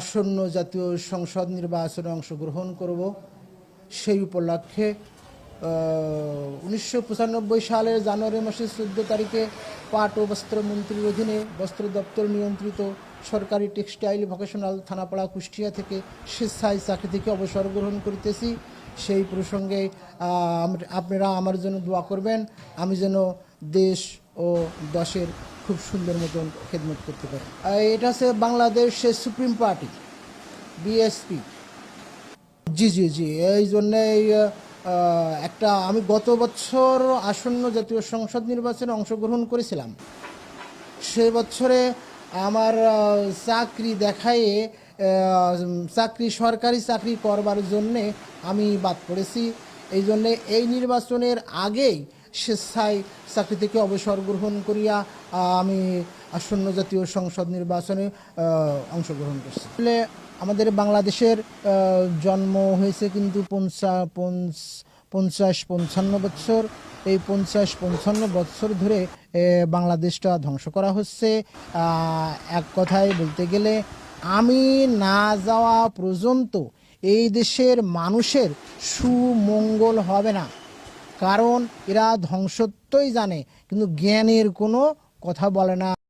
আসন্ন জাতীয় সংসদ নির্বাচনে অংশগ্রহণ করব। সেই উপলক্ষে উনিশশো পঁচানব্বই সালের জানুয়ারি মাসের চোদ্দ তারিখে পাট ও বস্ত্র মন্ত্রীর অধীনে বস্ত্র দপ্তর নিয়ন্ত্রিত সরকারি টেক্সটাইল ভোকেশনাল থানাপাড়া কুষ্টিয়া থেকে স্বেচ্ছায় চাকরি থেকে অবসর গ্রহণ করিতেছি। সেই প্রসঙ্গে আপনারা আমার জন্য দোয়া করবেন। আমি যেন দেশ ও দশের খুব সুন্দর মতন খেদমত করতে পারি। এটা হচ্ছে বাংলাদেশের সুপ্রিম পার্টি বিএসপি জি জি জি, এই জন্যে একটা আমি গত বছর আসন্ন জাতীয় সংসদ নির্বাচনে অংশগ্রহণ করেছিলাম। সে বছরে আমার চাকরি দেখায় চাকরি, সরকারি চাকরি করবার জন্যে আমি বাদ পড়েছি। এই জন্যে এই নির্বাচনের আগেই স্বেচ্ছায় চাকরি থেকে অবসর গ্রহণ করিয়া আমি আসন্ন জাতীয় সংসদ নির্বাচনে অংশগ্রহণ করছি। আসলে আমাদের বাংলাদেশের জন্ম হয়েছে কিন্তু পঞ্চা পঞ্চাশ, পঞ্চান্ন বছর এই পঞ্চাশ, পঞ্চান্ন বছর ধরে বাংলাদেশটা ধ্বংস করা হচ্ছে। এক কথায় বলতে গেলে, আমি না যাওয়া পর্যন্ত এই দেশের মানুষের সুমঙ্গল হবে না। কারণ এরা ধ্বংসত্বই জানে কিন্তু জ্ঞানের কোনো কথা বলে না।